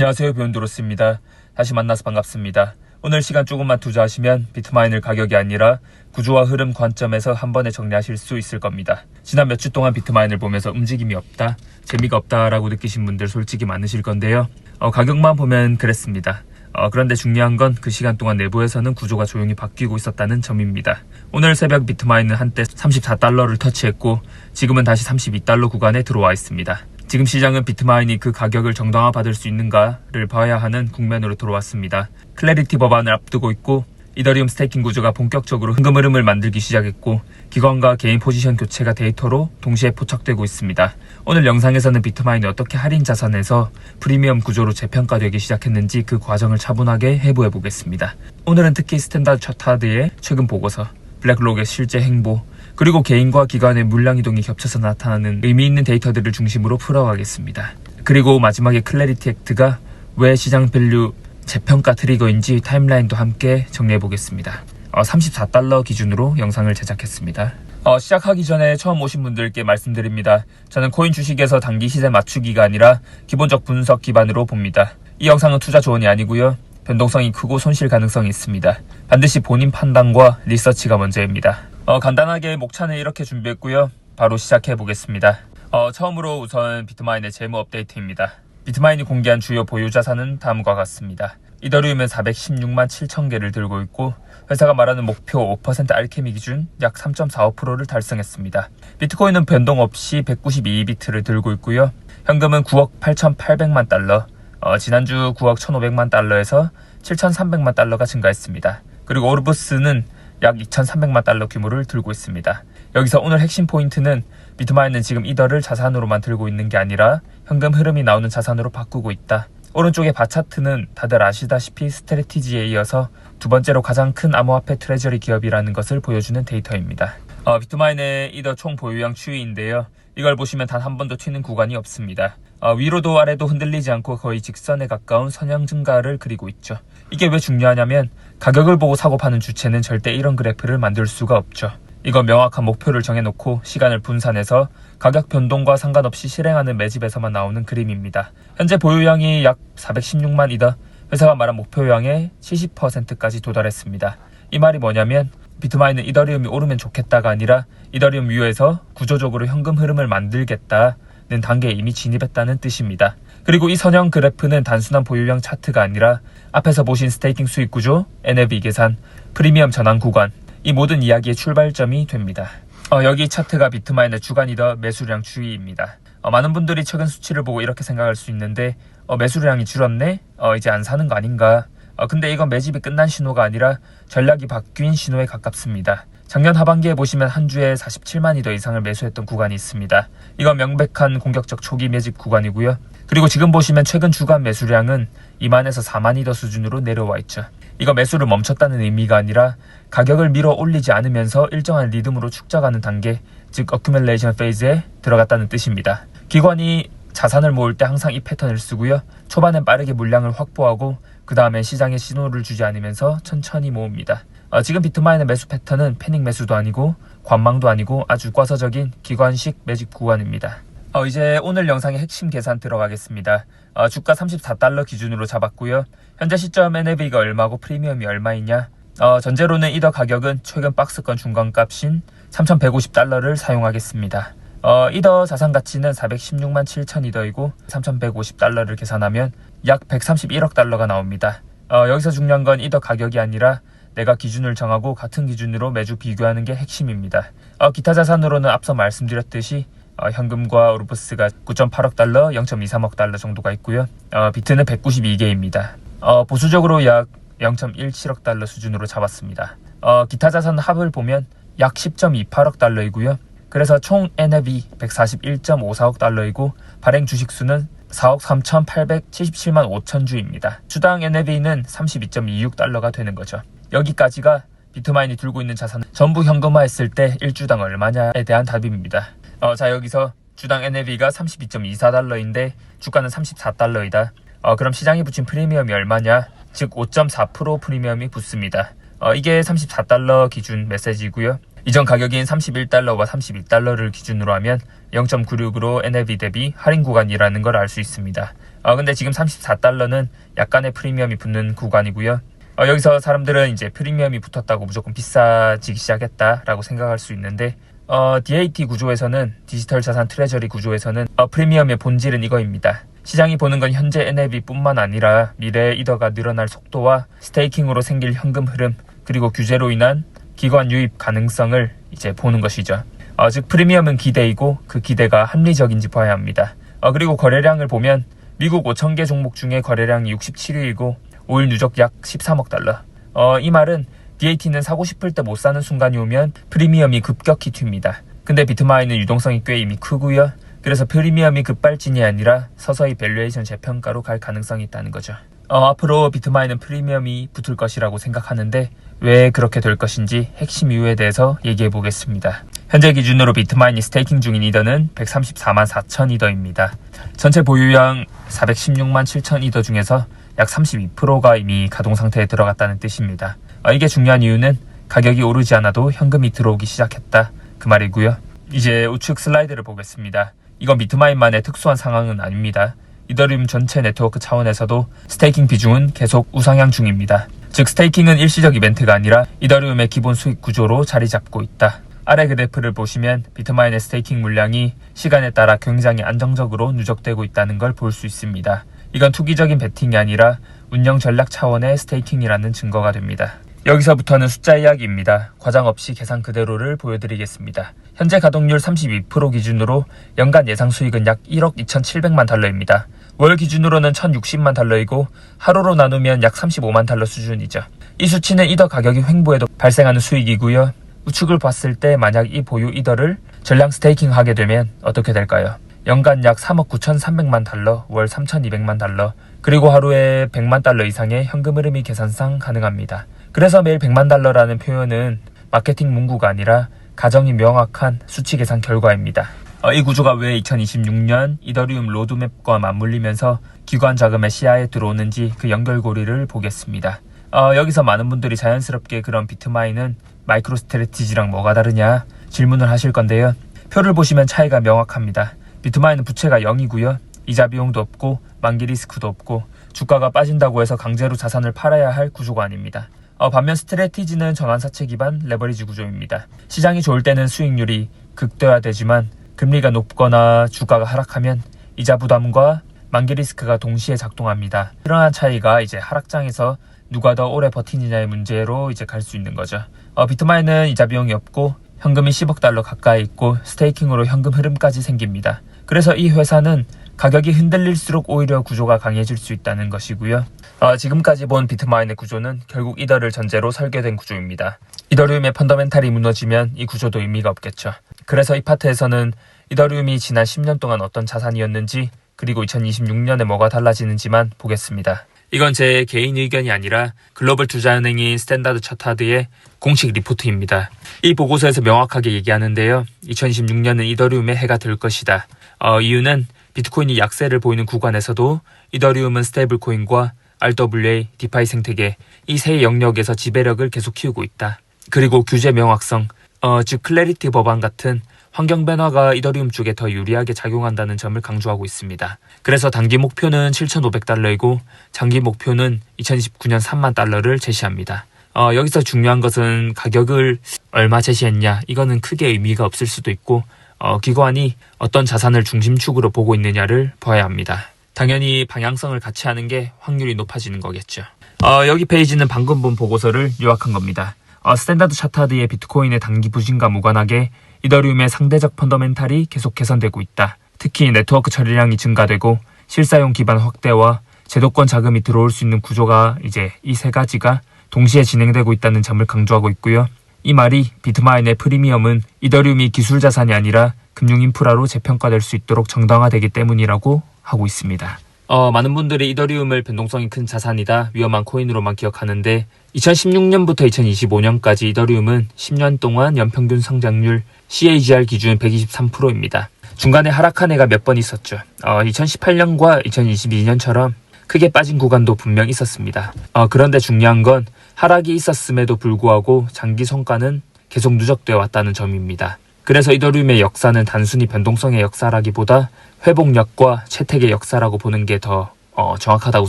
안녕하세요 변도로스입니다. 다시 만나서 반갑습니다. 오늘 시간 조금만 투자하시면 비트마인을 가격이 아니라 구조와 흐름 관점에서 한 번에 정리하실 수 있을 겁니다. 지난 몇 주 동안 비트마인을 보면서 움직임이 없다, 재미가 없다라고 느끼신 분들 솔직히 많으실 건데요. 어, 가격만 보면 그랬습니다. 어, 그런데 중요한 건 그 시간 동안 내부에서는 구조가 조용히 바뀌고 있었다는 점입니다. 오늘 새벽 비트마인은 한때 34달러를 터치했고 지금은 다시 32달러 구간에 들어와 있습니다. 지금 시장은 비트마인이 그 가격을 정당화 받을 수 있는가를 봐야 하는 국면으로 들어왔습니다. 클래리티 법안을 앞두고 있고 이더리움 스테이킹 구조가 본격적으로 흥금 흐름을 만들기 시작했고 기관과 개인 포지션 교체가 데이터로 동시에 포착되고 있습니다. 오늘 영상에서는 비트마인이 어떻게 할인 자산에서 프리미엄 구조로 재평가되기 시작했는지 그 과정을 차분하게 해부해 보겠습니다. 오늘은 특히 스탠다드 차타드의 최근 보고서, 블랙록의 실제 행보, 그리고 개인과 기관의 물량 이동이 겹쳐서 나타나는 의미 있는 데이터들을 중심으로 풀어가겠습니다. 그리고 마지막에 클래리티 액트가 왜 시장 밸류 재평가 트리거인지 타임라인도 함께 정리해 보겠습니다. 34달러 기준으로 영상을 제작했습니다. 어, 시작하기 전에 처음 오신 분들께 말씀드립니다. 저는 코인 주식에서 단기 시세 맞추기가 아니라 기본적 분석 기반으로 봅니다. 이 영상은 투자 조언이 아니고요. 변동성이 크고 손실 가능성이 있습니다. 반드시 본인 판단과 리서치가 먼저입니다. 어, 간단하게 목차는 이렇게 준비했고요. 바로 시작해 보겠습니다. 어, 처음으로 우선 비트마인의 재무 업데이트입니다. 비트마인이 공개한 주요 보유 자산은 다음과 같습니다. 이더리움은 416만 7천 개를 들고 있고 회사가 말하는 목표 5% 알케미 기준 약 3.45%를 달성했습니다. 비트코인은 변동 없이 192비트를 들고 있고요. 현금은 9억 8,800만 달러, 어, 지난주 9억 1,500만 달러에서 7,300만 달러가 증가했습니다. 그리고 오르부스는 약 2,300만 달러 규모를 들고 있습니다. 여기서 오늘 핵심 포인트는 비트마인은 지금 이더를 자산으로만 들고 있는 게 아니라 현금 흐름이 나오는 자산으로 바꾸고 있다. 오른쪽의 바 차트는 다들 아시다시피 스트레티지에 이어서 두 번째로 가장 큰 암호화폐 트레저리 기업이라는 것을 보여주는 데이터입니다. 어, 비트마인의 이더 총 보유량 추이인데요. 이걸 보시면 단 한 번도 튀는 구간이 없습니다. 어, 위로도 아래도 흔들리지 않고 거의 직선에 가까운 선형 증가를 그리고 있죠. 이게 왜 중요하냐면 가격을 보고 사고 파는 주체는 절대 이런 그래프를 만들 수가 없죠. 이거 명확한 목표를 정해놓고 시간을 분산해서 가격 변동과 상관없이 실행하는 매집에서만 나오는 그림입니다. 현재 보유량이 약 416만이다. 회사가 말한 목표량의 70%까지 도달했습니다. 이 말이 뭐냐면 비트마인은 이더리움이 오르면 좋겠다가 아니라 이더리움 위에서 구조적으로 현금 흐름을 만들겠다 는 단계에 이미 진입했다는 뜻입니다. 그리고 이 선형 그래프는 단순한 보유량 차트가 아니라 앞에서 보신 스테이킹 수익 구조, NAV 계산, 프리미엄 전환 구간, 이 모든 이야기의 출발점이 됩니다. 어, 여기 차트가 비트마인의 주간이더 매수량 추이입니다. 어, 많은 분들이 최근 수치를 보고 이렇게 생각할 수 있는데 어, 매수량이 줄었네? 어, 이제 안 사는 거 아닌가? 어, 근데 이건 매집이 끝난 신호가 아니라 전략이 바뀐 신호에 가깝습니다. 작년 하반기에 보시면 한 주에 47만 이 더 이상을 매수했던 구간이 있습니다. 이건 명백한 공격적 초기 매집 구간이고요. 그리고 지금 보시면 최근 주간 매수량은 2만에서 4만 이 더 수준으로 내려와 있죠. 이거 매수를 멈췄다는 의미가 아니라 가격을 밀어 올리지 않으면서 일정한 리듬으로 축적하는 단계, 즉 어큐멜레이션 페이즈에 들어갔다는 뜻입니다. 기관이 자산을 모을 때 항상 이 패턴을 쓰고요. 초반엔 빠르게 물량을 확보하고 그 다음에 시장에 신호를 주지 않으면서 천천히 모읍니다. 어, 지금 비트마인의 매수 패턴은 패닉 매수도 아니고 관망도 아니고 아주 과서적인 기관식 매집 구간입니다. 어, 이제 오늘 영상의 핵심 계산 들어가겠습니다. 어, 주가 34달러 기준으로 잡았고요. 현재 시점 NAV가 얼마고 프리미엄이 얼마이냐? 어, 전제로는 이더 가격은 최근 박스권 중간값인 3,150달러를 사용하겠습니다. 어, 이더 자산 가치는 416만 7천 이더이고 3,150달러를 계산하면 약 131억 달러가 나옵니다. 어, 여기서 중요한 건 이더 가격이 아니라 내가 기준을 정하고 같은 기준으로 매주 비교하는 게 핵심입니다. 어, 기타 자산으로는 앞서 말씀드렸듯이 어, 현금과 오르부스가 9.8억 달러, 0.23억 달러 정도가 있고요. 어, 비트는 192개입니다. 어, 보수적으로 약 0.17억 달러 수준으로 잡았습니다. 어, 기타 자산 합을 보면 약 10.28억 달러이고요. 그래서 총 NAV 141.54억 달러이고 발행 주식 수는 4억 3,877만 5천 주입니다. 주당 NAV는 32.26 달러가 되는 거죠. 여기까지가 비트마인이 들고 있는 자산을 전부 현금화했을 때 1주당 얼마냐에 대한 답입니다. 어, 자 여기서 주당 NAV가 32.24달러인데 주가는 34달러이다. 어, 그럼 시장이 붙인 프리미엄이 얼마냐? 즉 5.4% 프리미엄이 붙습니다. 어, 이게 34달러 기준 메시지고요. 이전 가격인 31달러와 32달러를 기준으로 하면 0.96으로 NAV 대비 할인 구간이라는 걸 알 수 있습니다. 어, 근데 지금 34달러는 약간의 프리미엄이 붙는 구간이고요. 어, 여기서 사람들은 이제 프리미엄이 붙었다고 무조건 비싸지기 시작했다라고 생각할 수 있는데 어, DAT 구조에서는 디지털 자산 트레저리 구조에서는 어, 프리미엄의 본질은 이거입니다. 시장이 보는 건 현재 NAV뿐만 아니라 미래의 이더가 늘어날 속도와 스테이킹으로 생길 현금 흐름 그리고 규제로 인한 기관 유입 가능성을 이제 보는 것이죠. 어, 즉 프리미엄은 기대이고 그 기대가 합리적인지 봐야 합니다. 어, 그리고 거래량을 보면 미국 5,000개 종목 중에 거래량이 67위이고 5일 누적 약 13억 달러. 어, 이 말은 DAT는 사고 싶을 때 못 사는 순간이 오면 프리미엄이 급격히 튑니다. 근데 비트마인은 유동성이 꽤 이미 크고요. 그래서 프리미엄이 급발진이 아니라 서서히 밸류에이션 재평가로 갈 가능성이 있다는 거죠. 어, 앞으로 비트마인은 프리미엄이 붙을 것이라고 생각하는데 왜 그렇게 될 것인지 핵심 이유에 대해서 얘기해 보겠습니다. 현재 기준으로 비트마인이 스테이킹 중인 이더는 134만 4천 이더입니다. 전체 보유량 416만 7천 이더 중에서 약 32%가 이미 가동 상태에 들어갔다는 뜻입니다. 어, 이게 중요한 이유는 가격이 오르지 않아도 현금이 들어오기 시작했다 그 말이고요. 이제 우측 슬라이드를 보겠습니다. 이건 비트마인만의 특수한 상황은 아닙니다. 이더리움 전체 네트워크 차원에서도 스테이킹 비중은 계속 우상향 중입니다. 즉 스테이킹은 일시적 이벤트가 아니라 이더리움의 기본 수익 구조로 자리 잡고 있다. 아래 그래프를 보시면 비트마인의 스테이킹 물량이 시간에 따라 굉장히 안정적으로 누적되고 있다는 걸 볼 수 있습니다. 이건 투기적인 베팅이 아니라 운영 전략 차원의 스테이킹이라는 증거가 됩니다. 여기서부터는 숫자 이야기입니다. 과장 없이 계산 그대로를 보여드리겠습니다. 현재 가동률 32% 기준으로 연간 예상 수익은 약 1억 2,700만 달러입니다. 월 기준으로는 1,060만 달러이고 하루로 나누면 약 35만 달러 수준이죠. 이 수치는 이더 가격이 횡보해도 발생하는 수익이고요. 우측을 봤을 때 만약 이 보유 이더를 전량 스테이킹 하게 되면 어떻게 될까요? 연간 약 3억 9,300만 달러, 월 3,200만 달러, 그리고 하루에 100만 달러 이상의 현금 흐름이 계산상 가능합니다. 그래서 매일 100만 달러라는 표현은 마케팅 문구가 아니라 가정이 명확한 수치 계산 결과입니다. 어, 이 구조가 왜 2026년 이더리움 로드맵과 맞물리면서 기관 자금의 시야에 들어오는지 그 연결고리를 보겠습니다. 어, 여기서 많은 분들이 자연스럽게 그런 비트마인은 마이크로 스트레티지랑 뭐가 다르냐 질문을 하실 건데요. 표를 보시면 차이가 명확합니다. 비트마인은 부채가 0이고요. 이자 비용도 없고 만기 리스크도 없고 주가가 빠진다고 해서 강제로 자산을 팔아야 할 구조가 아닙니다. 어, 반면 스트레티지는 전환사채 기반 레버리지 구조입니다. 시장이 좋을 때는 수익률이 극대화되지만 금리가 높거나 주가가 하락하면 이자 부담과 만기 리스크가 동시에 작동합니다. 이러한 차이가 이제 하락장에서 누가 더 오래 버티느냐의 문제로 이제 갈 수 있는 거죠. 어, 비트마인은 이자 비용이 없고 현금이 10억 달러 가까이 있고 스테이킹으로 현금 흐름까지 생깁니다. 그래서 이 회사는 가격이 흔들릴수록 오히려 구조가 강해질 수 있다는 것이고요. 어, 지금까지 본 비트마인의 구조는 결국 이더를 전제로 설계된 구조입니다. 이더리움의 펀더멘탈이 무너지면 이 구조도 의미가 없겠죠. 그래서 이 파트에서는 이더리움이 지난 10년 동안 어떤 자산이었는지 그리고 2026년에 뭐가 달라지는지만 보겠습니다. 이건 제 개인 의견이 아니라 글로벌 투자은행인 스탠다드 차타드의 공식 리포트입니다. 이 보고서에서 명확하게 얘기하는데요. 2026년은 이더리움의 해가 될 것이다. 어, 이유는 비트코인이 약세를 보이는 구간에서도 이더리움은 스테이블 코인과 RWA, 디파이 생태계 이 세 영역에서 지배력을 계속 키우고 있다. 그리고 규제 명확성, 어, 즉 클래리티 법안 같은 환경 변화가 이더리움 쪽에 더 유리하게 작용한다는 점을 강조하고 있습니다. 그래서 단기 목표는 7,500달러이고 장기 목표는 2029년 3만 달러를 제시합니다. 어, 여기서 중요한 것은 가격을 얼마 제시했냐 이거는 크게 의미가 없을 수도 있고 어, 기관이 어떤 자산을 중심축으로 보고 있느냐를 봐야 합니다. 당연히 방향성을 같이 하는 게 확률이 높아지는 거겠죠. 어, 여기 페이지는 방금 본 보고서를 요약한 겁니다. 어, 스탠다드 차타드의 비트코인의 단기 부진과 무관하게 이더리움의 상대적 펀더멘탈이 계속 개선되고 있다. 특히 네트워크 처리량이 증가되고 실사용 기반 확대와 제도권 자금이 들어올 수 있는 구조가 이제 이 세 가지가 동시에 진행되고 있다는 점을 강조하고 있고요. 이 말이 비트마인의 프리미엄은 이더리움이 기술 자산이 아니라 금융 인프라로 재평가될 수 있도록 정당화되기 때문이라고 하고 있습니다. 어, 많은 분들이 이더리움을 변동성이 큰 자산이다, 위험한 코인으로만 기억하는데 2016년부터 2025년까지 이더리움은 10년 동안 연평균 성장률 CAGR 기준 123%입니다. 중간에 하락한 해가 몇 번 있었죠. 어, 2018년과 2022년처럼 크게 빠진 구간도 분명 있었습니다. 어, 그런데 중요한 건 하락이 있었음에도 불구하고 장기 성과는 계속 누적되어 왔다는 점입니다. 그래서 이더리움의 역사는 단순히 변동성의 역사라기보다 회복력과 채택의 역사라고 보는 게더 어, 정확하다고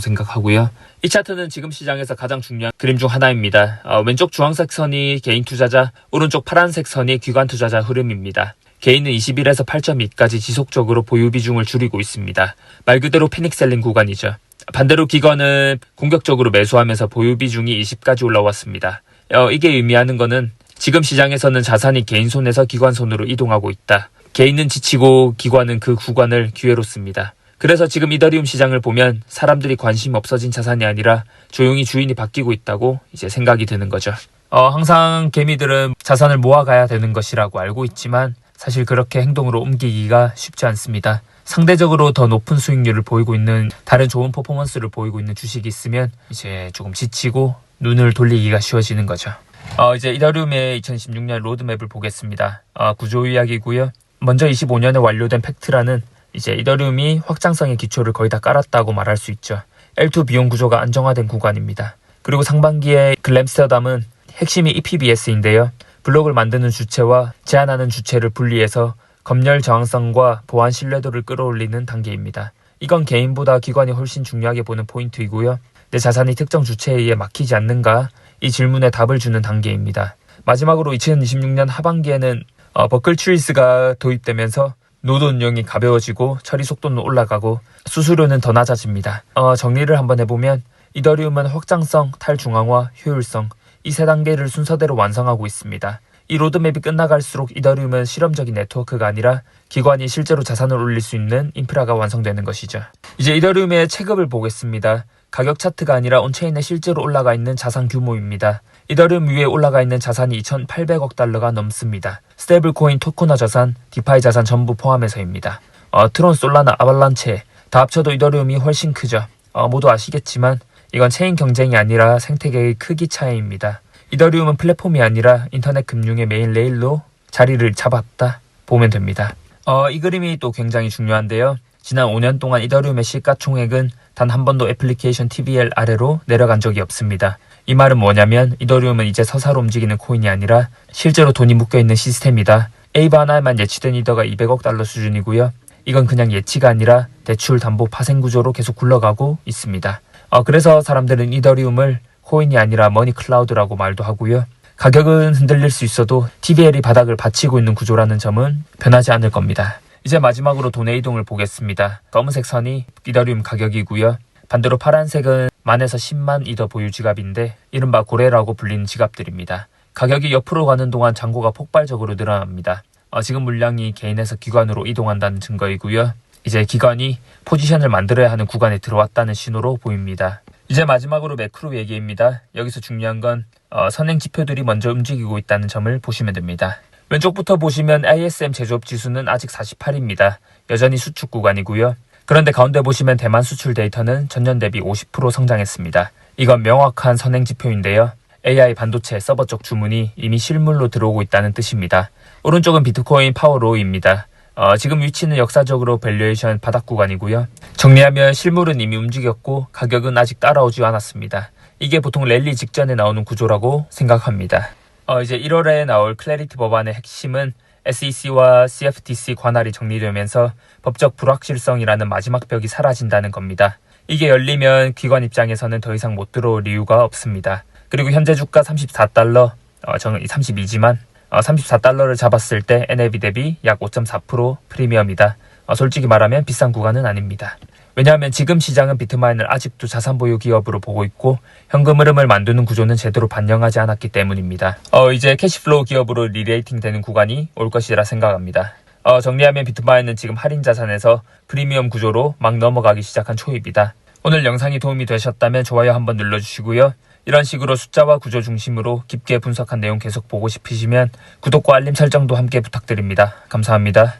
생각하고요. 이 차트는 지금 시장에서 가장 중요한 그림 중 하나입니다. 어, 왼쪽 주황색 선이 개인 투자자, 오른쪽 파란색 선이 기관 투자자 흐름입니다. 개인은 21에서 8.2까지 지속적으로 보유 비중을 줄이고 있습니다. 말 그대로 패닉셀링 구간이죠. 반대로 기관은 공격적으로 매수하면서 보유 비중이 20까지 올라왔습니다. 어, 이게 의미하는 거는 지금 시장에서는 자산이 개인 손에서 기관 손으로 이동하고 있다. 개인은 지치고 기관은 그 구간을 기회로 씁니다. 그래서 지금 이더리움 시장을 보면 사람들이 관심 없어진 자산이 아니라 조용히 주인이 바뀌고 있다고 이제 생각이 드는 거죠. 어, 항상 개미들은 자산을 모아가야 되는 것이라고 알고 있지만 사실 그렇게 행동으로 옮기기가 쉽지 않습니다. 상대적으로 더 높은 수익률을 보이고 있는 다른 좋은 퍼포먼스를 보이고 있는 주식이 있으면 이제 조금 지치고 눈을 돌리기가 쉬워지는 거죠. 어, 이제 이더리움의 2016년 로드맵을 보겠습니다. 어, 구조 이야기고요. 먼저 25년에 완료된 팩트라는 이제 이더리움이 확장성의 기초를 거의 다 깔았다고 말할 수 있죠. L2 비용 구조가 안정화된 구간입니다. 그리고 상반기에 글램스터담은 핵심이 EPBS인데요. 블록을 만드는 주체와 제한하는 주체를 분리해서 검열 저항성과 보안 신뢰도를 끌어올리는 단계입니다. 이건 개인보다 기관이 훨씬 중요하게 보는 포인트이고요. 내 자산이 특정 주체에 의해 막히지 않는가? 이 질문에 답을 주는 단계입니다. 마지막으로 2026년 하반기에는 어, 버클 트리스가 도입되면서 노드 운영이 가벼워지고 처리 속도는 올라가고 수수료는 더 낮아집니다. 어, 정리를 한번 해보면 이더리움은 확장성, 탈중앙화, 효율성 이 세 단계를 순서대로 완성하고 있습니다. 이 로드맵이 끝나갈수록 이더리움은 실험적인 네트워크가 아니라 기관이 실제로 자산을 올릴 수 있는 인프라가 완성되는 것이죠. 이제 이더리움의 체급을 보겠습니다. 가격 차트가 아니라 온체인에 실제로 올라가 있는 자산 규모입니다. 이더리움 위에 올라가 있는 자산이 2,800억 달러가 넘습니다. 스테이블 코인 토코나 자산, 디파이 자산 전부 포함해서입니다. 어, 트론, 솔라나, 아발란체 다 합쳐도 이더리움이 훨씬 크죠. 어, 모두 아시겠지만 이건 체인 경쟁이 아니라 생태계의 크기 차이입니다. 이더리움은 플랫폼이 아니라 인터넷 금융의 메인 레일로 자리를 잡았다 보면 됩니다. 어, 이 그림이 또 굉장히 중요한데요. 지난 5년 동안 이더리움의 시가총액은 단 한 번도 애플리케이션 TVL 아래로 내려간 적이 없습니다. 이 말은 뭐냐면 이더리움은 이제 서사로 움직이는 코인이 아니라 실제로 돈이 묶여있는 시스템이다. 에이바 하나에만 예치된 이더가 200억 달러 수준이고요. 이건 그냥 예치가 아니라 대출 담보 파생 구조로 계속 굴러가고 있습니다. 어, 그래서 사람들은 이더리움을 코인이 아니라 머니 클라우드라고 말도 하고요. 가격은 흔들릴 수 있어도 TVL이 바닥을 받치고 있는 구조라는 점은 변하지 않을 겁니다. 이제 마지막으로 돈의 이동을 보겠습니다. 검은색 선이 이더리움 가격이고요. 반대로 파란색은 만에서 10만 이더 보유 지갑인데 이른바 고래라고 불리는 지갑들입니다. 가격이 옆으로 가는 동안 잔고가 폭발적으로 늘어납니다. 어, 지금 물량이 개인에서 기관으로 이동한다는 증거이고요. 이제 기관이 포지션을 만들어야 하는 구간에 들어왔다는 신호로 보입니다. 이제 마지막으로 매크로 얘기입니다. 여기서 중요한 건 어, 선행 지표들이 먼저 움직이고 있다는 점을 보시면 됩니다. 왼쪽부터 보시면 ISM 제조업 지수는 아직 48입니다. 여전히 수축 구간이고요. 그런데 가운데 보시면 대만 수출 데이터는 전년 대비 50% 성장했습니다. 이건 명확한 선행 지표인데요. AI 반도체 서버 쪽 주문이 이미 실물로 들어오고 있다는 뜻입니다. 오른쪽은 비트코인 파워로우입니다. 어, 지금 위치는 역사적으로 밸류에이션 바닥 구간이고요. 정리하면 실물은 이미 움직였고 가격은 아직 따라오지 않았습니다. 이게 보통 랠리 직전에 나오는 구조라고 생각합니다. 어, 이제 1월에 나올 클래리티 법안의 핵심은 SEC와 CFTC 관할이 정리되면서 법적 불확실성이라는 마지막 벽이 사라진다는 겁니다. 이게 열리면 기관 입장에서는 더 이상 못 들어올 이유가 없습니다. 그리고 현재 주가 34달러, 어, 저는 32지만 어, 34달러를 잡았을 때 NAV 대비 약 5.4% 프리미엄이다. 어, 솔직히 말하면 비싼 구간은 아닙니다. 왜냐하면 지금 시장은 비트마인을 아직도 자산 보유 기업으로 보고 있고 현금 흐름을 만드는 구조는 제대로 반영하지 않았기 때문입니다. 어, 이제 캐시플로우 기업으로 리레이팅 되는 구간이 올 것이라 생각합니다. 어, 정리하면 비트마인은 지금 할인 자산에서 프리미엄 구조로 막 넘어가기 시작한 초입이다. 오늘 영상이 도움이 되셨다면 좋아요 한번 눌러주시고요. 이런 식으로 숫자와 구조 중심으로 깊게 분석한 내용 계속 보고 싶으시면 구독과 알림 설정도 함께 부탁드립니다. 감사합니다.